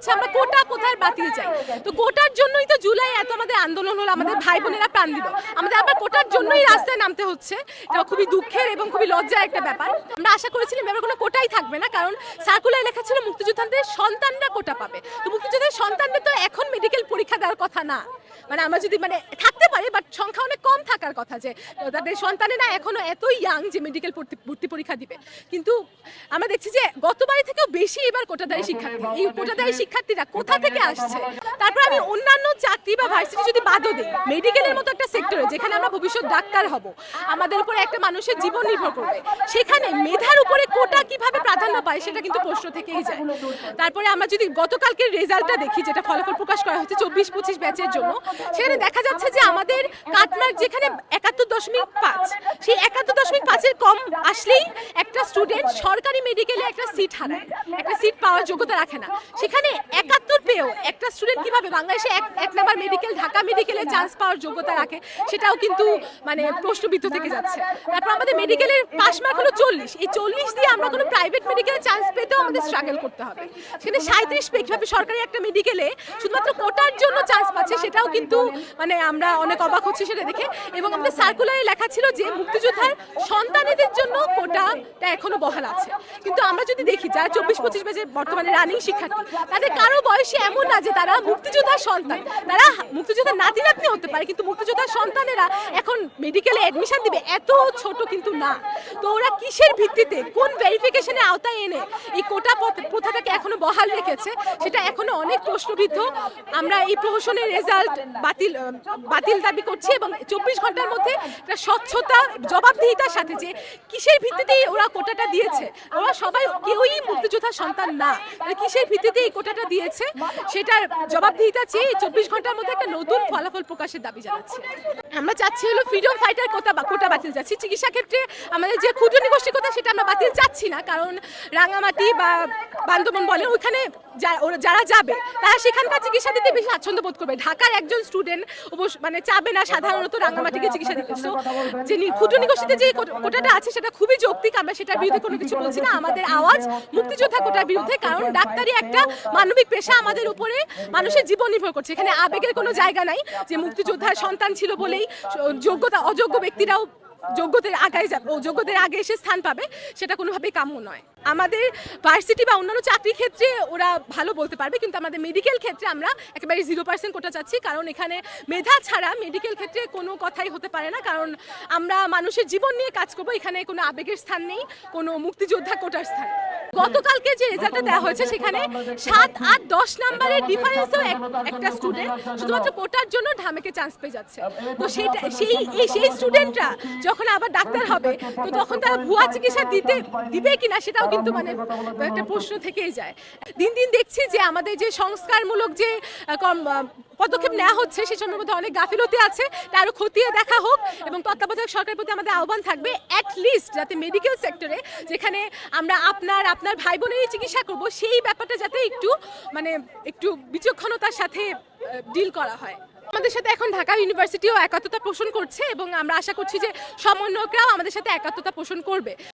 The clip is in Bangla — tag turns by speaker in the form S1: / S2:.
S1: আচ্ছা, আমরা কোটা কোথায় বাতিল চাই তো কোটার জন্যই তো জুলাই এত আমাদের আন্দোলন হলো আমাদের ভাই বোনেরা প্রাণ দিল। আমাদের আবার কোটার জন্যই রাস্তায় নামতে হচ্ছে। এটা খুবই দুঃখের এবং খুবই লজ্জার একটা ব্যাপার। আমরা আশা করেছিলাম এবার কোনো কোটাই থাকবে না কারণ সার্কুলার লেখা ছিল মুক্তিযোদ্ধাদের সন্তানরা কোটা পাবে। তো মুক্তিযোদ্ধাদের সন্তানদের তো এখন পরীক্ষা দেওয়ার কথা না। মানে আমরা যদি মানে থাকতে পারি বাট সংখ্যা অনেক কম থাকার কথা যে, তাদের সন্তানেরা এখনও এত ইয়াং যে মেডিকেল ভর্তি পরীক্ষা দিবে। কিন্তু আমরা দেখছি যে, গতবারের থেকেও বেশি এবার কোটাদারি শিক্ষার্থী। এই কোটাদারি শিক্ষার্থীরা কোথা থেকে আসছে? তারপর আমি অন্যান্য চাকরি বা ভার্সিটি যদি বাদও দিই মেডিকেলের মতো একটা সেক্টরে যেখানে আমরা ভবিষ্যৎ ডাক্তার হব, আমাদের উপরে একটা মানুষের জীবন নির্ভর করবে, সেখানে মেধার উপরে কোটা কীভাবে প্রাধান্য পায় সেটা কিন্তু প্রশ্ন থেকেই যায়। তারপরে আমরা যদি গতকালকের রেজাল্টটা দেখি, যেটা ফলাফল প্রকাশ করা হয়েছে চব্বিশ পঁচিশ ব্যাচের জন্য, সেখানে দেখা যাচ্ছে যে আমাদের কাটমার্ক যেখানে একাত্তর দশমিক পাঁচ, সেই একাত্তর দশমিক পাঁচের কম আসলেই একটা স্টুডেন্ট সরকারি মেডিকেলে একটা সিট হারায়, একটা সিট পাওয়ার যোগ্যতা রাখে না। সেখানে একাত্তর পেয়েও একটা স্টুডেন্ট কীভাবে বাংলাদেশে এক এক নাম্বার মেডিকেল ঢাকা মেডিকেলে চান্স পাওয়ার যোগ্যতা রাখে, সেটাও কিন্তু মানে প্রশ্নবিদ্ধ থেকে যাচ্ছে। তারপর আমাদের মেডিকেলের পাশ মার্ক হলো চল্লিশ, এই চল্লিশ দিয়ে আমরা কোনো প্রাইভেট মেডিকেলে চান্স পেতেও আমাদের স্ট্রাগল করতে হবে। সেখানে সাঁত্রিশ পেয়ে কীভাবে সরকারি একটা মেডিকেলে শুধুমাত্র কোটার জন্য চান্স পাচ্ছে, সেটাও কিন্তু মানে আমরা অনেক অবাক হচ্ছি সেটা দেখে। এবং আমাদের সার্কুলারে লেখা ছিল যে মুক্তিযোদ্ধার সন্তানেদের জন্য কোটাটা এখনও বহাল আছে। কিন্তু আমরা যদি দেখি, যারা চব্বিশ পঁচিশ ব্যাচের বর্তমানে রানিং শিক্ষার্থী, তাদের কারও বয়সে এমন না যে তারা মুক্তিযোদ্ধার সন্তান। তারা মুক্তিযোদ্ধার নাতি নাতনি হতে পারে, কিন্তু মুক্তিযোদ্ধার সন্তানেরা এখন মেডিকেলে অ্যাডমিশন দিবে, এত ছোট কিন্তু না। তো ওরা কিসের ভিত্তিতে, কোন ভেরিফিকেশনের আওতায় এনে, এই কোটা প্রথাটাকে এখনও বহাল রেখেছে। সেটা এখনও অনেক প্রশ্নবিদ্ধ। আমরা এই প্রহসনের রেজাল্ট বাতিল বাতিল দাবি করছি এবং চব্বিশ ঘণ্টার মধ্যে একটা স্বচ্ছতা, জবাবদিহিতার সাথে যে কিসের ভিত্তিতেই ওরা কোটাটা দিয়েছে ওরা সবাই কেউই মুক্তিযোদ্ধার সন্তান না। কিসের ভিত্তিতে এই কোটাটা দিয়েছে, সেটার জবাবদিহিতা চেয়ে চব্বিশ ঘণ্টার মধ্যে একটা নতুন ফলাফল প্রকাশের দাবি জানাচ্ছি। আমরা চাচ্ছি হলো ফ্রিডম ফাইটার কোটা কোটা বাতিল। চাচ্ছি চিকিৎসা ক্ষেত্রে আমাদের যে ক্ষুদ্র নিগোষ্ঠী কোটা সেটা আমরা বাতিল চাচ্ছি না, কারণ রাঙামাটি বা বান্দরবন বলে, ওইখানে যারা যাবে, তারা সেখানকার চিকিৎসা দিতে বেশি স্বাচ্ছন্দ্য বোধ করবে। ঢাকার একজন স্টুডেন্ট মানে চাবে না সাধারণত রাঙামাটিকে চিকিৎসা দিতে। সো যে ক্ষুদ্র নিগোষ্ঠীতে যে কোটাটা আছে, সেটা খুবই যৌক্তিক। আমরা সেটার বিরুদ্ধে কোনো কিছু বলছি না। আমাদের আওয়াজ মুক্তিযোদ্ধা কোটার বিরুদ্ধে, কারণ ডাক্তারি একটা মানবিক পেশা আমাদের উপরে মানুষের জীবন নির্ভর করছে। এখানে আবেগের কোনো জায়গা নাই যে মুক্তিযোদ্ধার সন্তান ছিল বলেই যোগ্যতা অযোগ্য ব্যক্তিরাও যোগ্যদের আগায় যাবে যোগ্যদের আগে এসে স্থান পাবে, সেটা কোনোভাবেই কাম্য নয় আমাদের ভার্সিটি বা অন্যান্য চাকরি ক্ষেত্রে ওরা ভালো বলতে পারবে, কিন্তু আমাদের মেডিকেল ক্ষেত্রে আমরা একেবারে জিরো পার্সেন্ট কোটা চাচ্ছি, কারণ এখানে মেধা ছাড়া মেডিকেল ক্ষেত্রে কোনো কথাই হতে পারে না, কারণ আমরা মানুষের জীবন নিয়ে কাজ করব, এখানে কোনো আবেগের স্থান নেই, কোনো মুক্তিযোদ্ধা কোটার স্থান। গতকালকে যে রেজাল্টটা দেওয়া হয়েছে সেখানে সাত আট দশ নাম্বারের ডিফারেন্সেও একটা স্টুডেন্ট শুধুমাত্র কোটার জন্য ঢামেকে চান্স পেয়ে যাচ্ছে। তো সেটা, সেই, এই, সেই স্টুডেন্টরা যখন আবার ডাক্তার হবে, তো তখন তারা ভুয়া চিকিৎসা দিতে, দিবে কিনা সেটাও কিন্তু মানে একটা প্রশ্ন থেকেই যায়। দিন দিন দেখছি যে আমাদের যে সংস্কারমূলক যে কম পদক্ষেপ নেওয়া হচ্ছে সে সম্পর্কে মধ্যে অনেক গাফিলতি আছে তা আরও খতিয়ে দেখা হোক এবং তত্ত্বাবধায়ক সরকারের প্রতি আমাদের আহ্বান থাকবে অ্যাট লিস্ট যাতে মেডিকেল সেক্টরে যেখানে আমরা আপনার আপনার ভাই বোনেরই চিকিৎসা করব, সেই ব্যাপারটা যাতে একটু মানে একটু বিচক্ষণতার সাথে ডিল করা হয়। আমাদের সাথে এখন ঢাকা ইউনিভার্সিটিও একাত্মতা পোষণ করছে এবং আমরা আশা করছি যে সমন্বয়করাও আমাদের সাথে একাত্মতা পোষণ করবে।